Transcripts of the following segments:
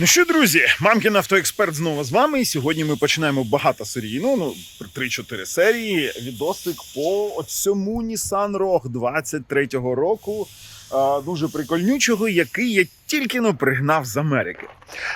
Ну що, друзі, мамкін автоексперт знову з вами. І сьогодні ми починаємо багато серійну, ну 3-4 серії. Відосик по цьому Nissan Rogue 23-го року. Дуже прикольнючого, який я тільки но пригнав з Америки.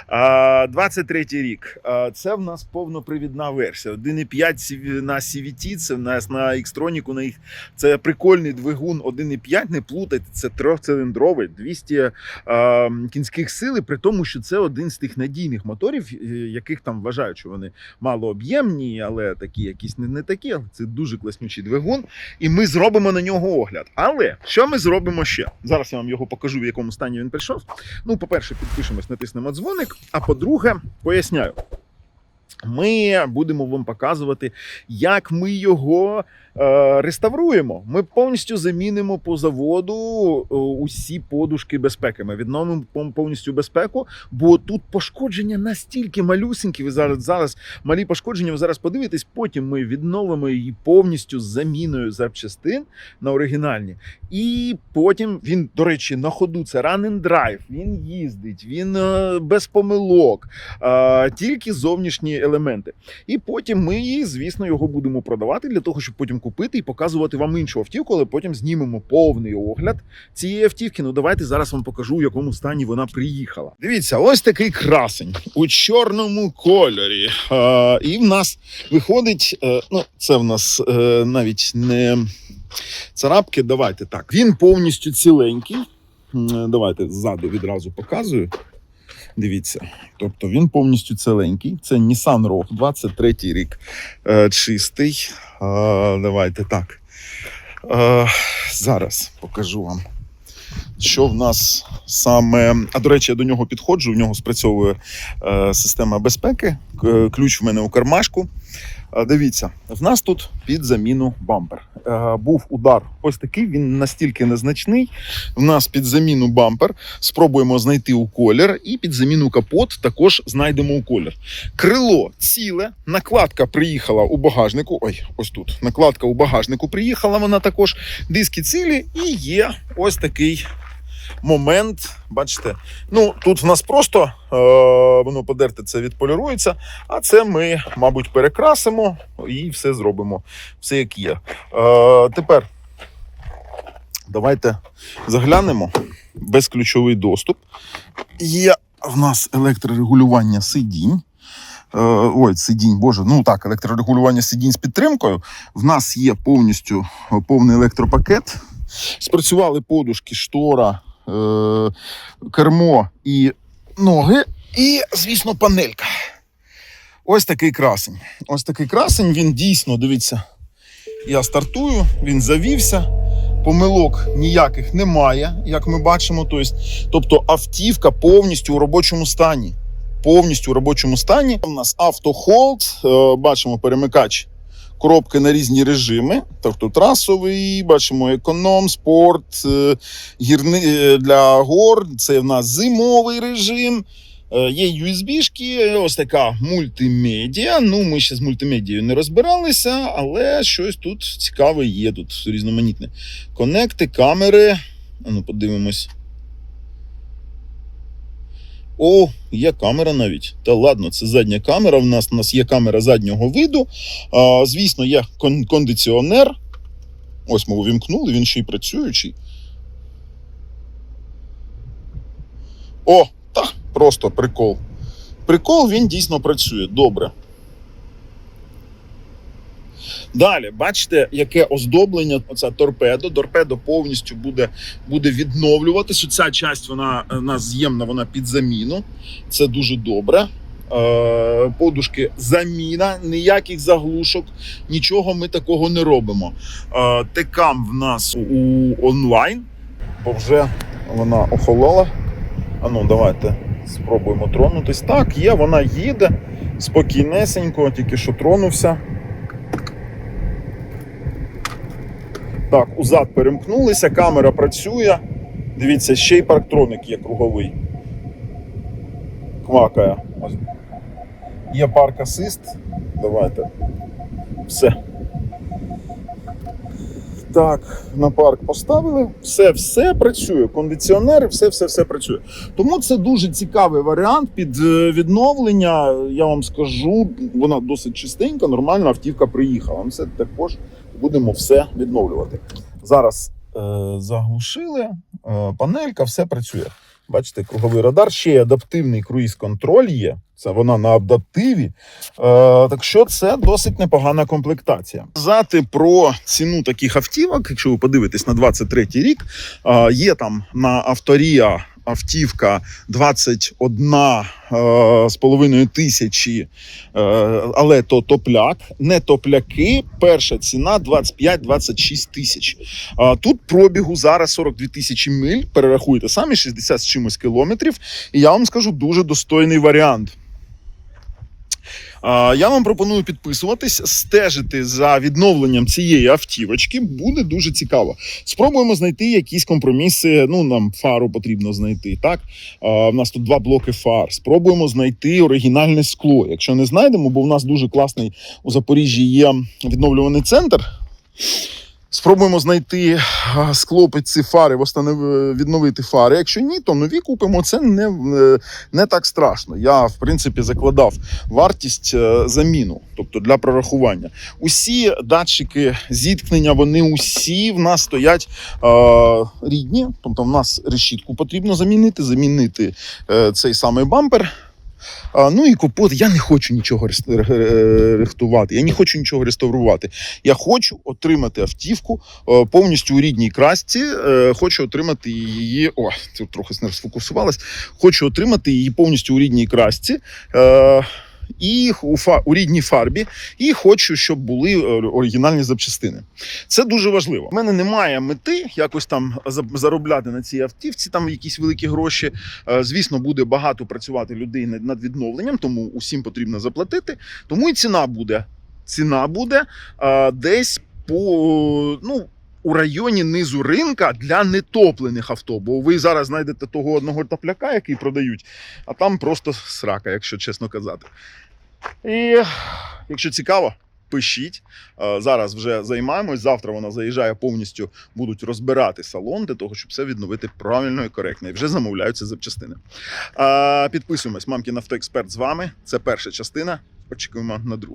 А, 23-й рік. Це в нас повнопривідна версія. 1,5 CV на CVT, це в нас на Xtronic, на їх це прикольний двигун 1,5, не плутайте, це трьохциліндровий, 200 е, кінських сили, при тому, що це один з тих надійних моторів, е, яких там вважають, що вони малооб'ємні, але такі якісь не, не такі. Це дуже класнючий двигун, і ми зробимо на нього огляд. Але що ми зробимо ще? Зараз я вам його покажу, в якому стані він прийшов. Ну, по-перше, підпишемось, натиснемо дзвоник. А по-друге, поясняю. Ми будемо вам показувати, як ми його е, реставруємо. Ми повністю замінимо по заводу е, усі подушки безпеки. Ми відновимо повністю безпеку, бо тут пошкодження настільки малюсенькі. Ви зараз зараз малі пошкодження. Ви зараз подивитесь. Потім ми відновимо її повністю з заміною запчастин на оригінальні. І потім він, до речі, на ходу це run and drive, Він їздить, він е, без помилок, е, тільки зовнішні елементи. І потім ми, її, звісно, його будемо продавати для того, щоб потім купити і показувати вам іншу автівку, але потім знімемо повний огляд цієї автівки. Ну давайте зараз вам покажу, в якому стані вона приїхала. Дивіться, ось такий красень у чорному кольорі. Е, і в нас виходить, е, ну це в нас е, навіть не царапки. Давайте так. Він повністю ціленький. Давайте ззаду відразу показую. Дивіться, тобто він повністю ціленький. Це Nissan Rogue, 23 рік. Е, чистий. Е, давайте так. Е, зараз покажу вам. Що в нас саме. А до речі, я до нього підходжу. В нього спрацьовує е, система безпеки. Ключ в мене у кармашку. Дивіться, в нас тут під заміну бампер. Е, Був удар ось такий, він настільки незначний. В нас під заміну бампер. Спробуємо знайти у колір, і під заміну капот також знайдемо у колір. Крило ціле, накладка приїхала у багажнику. Ой, ось тут. Накладка у багажнику приїхала, вона також. Диски цілі, і є ось такий момент. Бачите, ну тут в нас просто е, воно подерте це відполірується, а це ми, мабуть, перекрасимо і все зробимо. Все як є. Е, тепер давайте заглянемо. Безключовий доступ. Є в нас електрорегулювання сидінь. Е, Ой, сидінь, боже, ну так, електрорегулювання сидінь з підтримкою. В нас є повністю е, повний електропакет. Спрацювали подушки, штора, кермо і ноги. І, звісно, панелька. Ось такий красень. Ось такий красень. Він дійсно, дивіться, я стартую, він завівся. Помилок ніяких немає, як ми бачимо. Тобто, тобто автівка повністю у робочому стані. Повністю у робочому стані. У нас автохолд, е, бачимо перемикач коробки на різні режими. Тобто трасовий, бачимо економ, спорт, е, гірни, е, для гор. Це в нас зимовий режим. Е, Є USB-шки, ось така мультимедіа. Ну, ми ще з мультимедією не розбиралися, але щось тут цікаве є, тут різноманітне. Конекти, камери. Ну, подивимось. О, є камера навіть. Та ладно, це задня камера. У нас, у нас є камера заднього виду. А, звісно, є кон- кондиціонер. Ось ми увімкнули, він ще й працюючий. О, та, просто прикол. Прикол, він дійсно працює. Добре. Далі, бачите, яке оздоблення оця торпедо. Торпедо повністю буде, буде відновлюватися. Ця часть вона е, у нас з'ємна, вона під заміну. Це дуже добре. Е, подушки заміна, ніяких заглушок, нічого ми такого не робимо. Е, текам в нас у онлайн, бо вже вона охолола. А ну, давайте спробуємо тронутись. Так, є, вона їде спокійнесенько, тільки що тронувся. Так, узад перемкнулися, камера працює. Дивіться, ще й парктроник є круговий. Квакає. Ось. Є парк асист. Давайте. Все. Так, на парк поставили. Все, все працює. Кондиціонери, все, все, все працює. Тому це дуже цікавий варіант під е, відновлення. Я вам скажу, вона досить чистенька, нормальна автівка приїхала. Це також будемо все відновлювати. Зараз е, заглушили, е, панелька, все працює. Бачите, круговий радар, ще й адаптивний круїз-контроль є. Це вона на адаптиві. Е, так що це досить непогана комплектація. Казати про ціну таких автівок, якщо ви подивитесь на 23 рік, е, є там на авторія автівка 21 е, з половиною тисячі, е, але то топляк, не топляки. Перша ціна 25-26 тисяч. Тут пробігу зараз 42 тисячі миль. Перерахуйте самі 60 з чимось кілометрів. І я вам скажу дуже достойний варіант. Я вам пропоную підписуватись, стежити за відновленням цієї автівочки. Буде дуже цікаво. Спробуємо знайти якісь компроміси. Ну, нам фару потрібно знайти. Так, в нас тут два блоки фар. Спробуємо знайти оригінальне скло. Якщо не знайдемо, бо в нас дуже класний у Запоріжжі є відновлюваний центр. Спробуємо знайти а, скло під ці фари, восстанови- відновити фари. Якщо ні, то нові купимо. Це не, е, не так страшно. Я, в принципі, закладав вартість е, заміну, тобто для прорахування. Усі датчики зіткнення, вони усі в нас стоять е, рідні. Тобто, в нас решітку потрібно замінити, замінити е, цей самий бампер. А, ну і купувати. Я не хочу нічого е, рихтувати, я не хочу нічого реставрувати. Я хочу отримати автівку е, повністю у рідній красці. е, Хочу отримати її. О, це трохи не розфокусувалась. Хочу отримати її повністю у рідній красці. І у, фа, у рідній фарбі, і хочу, щоб були е, оригінальні запчастини. Це дуже важливо. У мене немає мети якось там заробляти на цій автівці, там якісь великі гроші. Е, Звісно, буде багато працювати людей над відновленням, тому усім потрібно заплатити. Тому і ціна буде. Ціна буде е, десь по ну. У районі низу ринка для нетоплених авто, бо ви зараз знайдете того одного топляка, який продають, а там просто срака, якщо чесно казати. І якщо цікаво, пишіть. Зараз вже займаємось. Завтра вона заїжджає повністю, будуть розбирати салон для того, щоб все відновити правильно і коректно. І вже замовляються запчастини. Підписуємось, мамкін автоексперт з вами. Це перша частина. Очікуємо на другу.